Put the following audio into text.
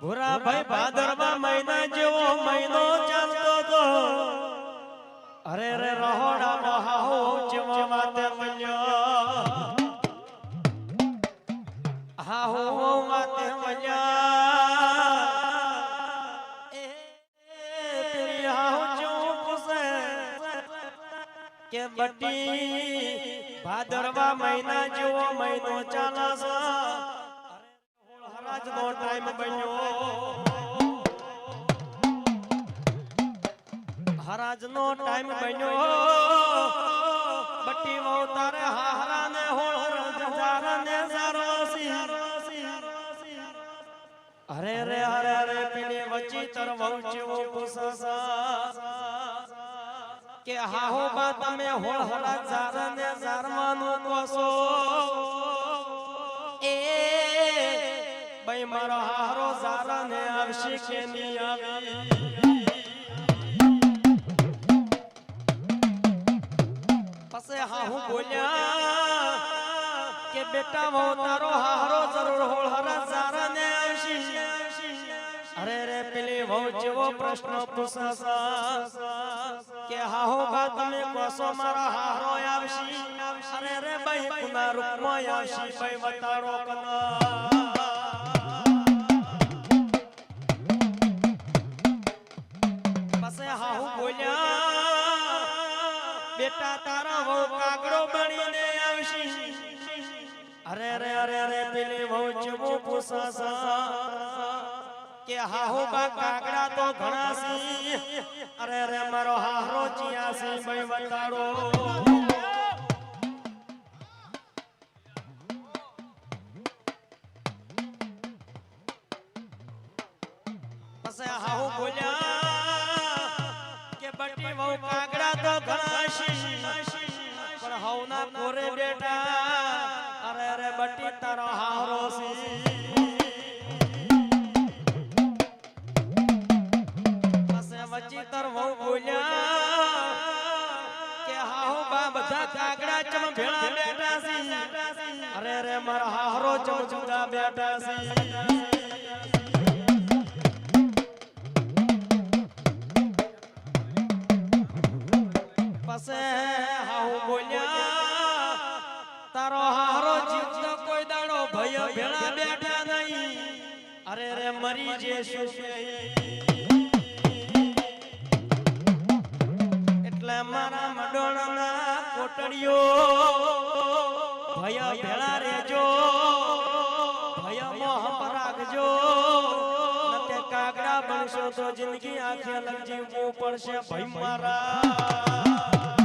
ભૂરા ભાઈ ભાદરવા મહિના જેવો મહિનો ચાલતો તો અરે રે રહોડા મહાહો જેવો માતે મળ્યો. હા હો માતે મળ્યા. હાહુ કે બટી? ભાદરવા મહિના જેવો મહિનો ચાલસ હરાજ નો ટાઈમ બન્યો. હરાજ નો ટાઈમ બન્યો બટી વહુ તારે હારા ને હોળ જારા ને જારો સી અરે રે અરે રે પેલી વચી તર વહુ પુસસા. કે હાહો બા તમે હોળ હરા જારા ને જારવાનું કોસો. એ ભાઈ મારો હારો જારા ને આવશે કે નહીં આવી. બોલ્યા કે બેટા મો તારો હારો જરૂર હોળ હરા જારા ને આવશે અરે રે પેલી વહુ જેવો પ્રશ્ન પૂછસા કે હાહો બા તમે કોસો મારા હારો આવશી અરે રે ભાઈ કુના રૂપમાં આવશી ભાઈ વતારો કના પાસે હાહુ બોલ્યા બેટા, તારા વહુ કાગડો બનીને આવશે. અરે અરે અરે અરે, પેલી વહુ જેવો પૂછસા કે હાહુ બા, કાગડા તો ઘણા સી અરે અરે, મારો હારો ચિયાસી ભાઈ હાહુ બોલ્યા ઘણા બેટા, અરે બટી તારો હારો સી વચ્ચે તર વહુ બોલ્યા કે હાહુ બા બધા કાગડા ચમ અરે રે મારા હારો ચમ જુદા બેઠા સી અરે રે મરી જે એટલે મારા મડોળના કોટડીઓ ભય ભેળા રેજો ભય મોહ પરાગજો. નતે કાગડા બનશો તો જિંદગી આખી અલગ જીવવું પડશે ભાઈ મારા.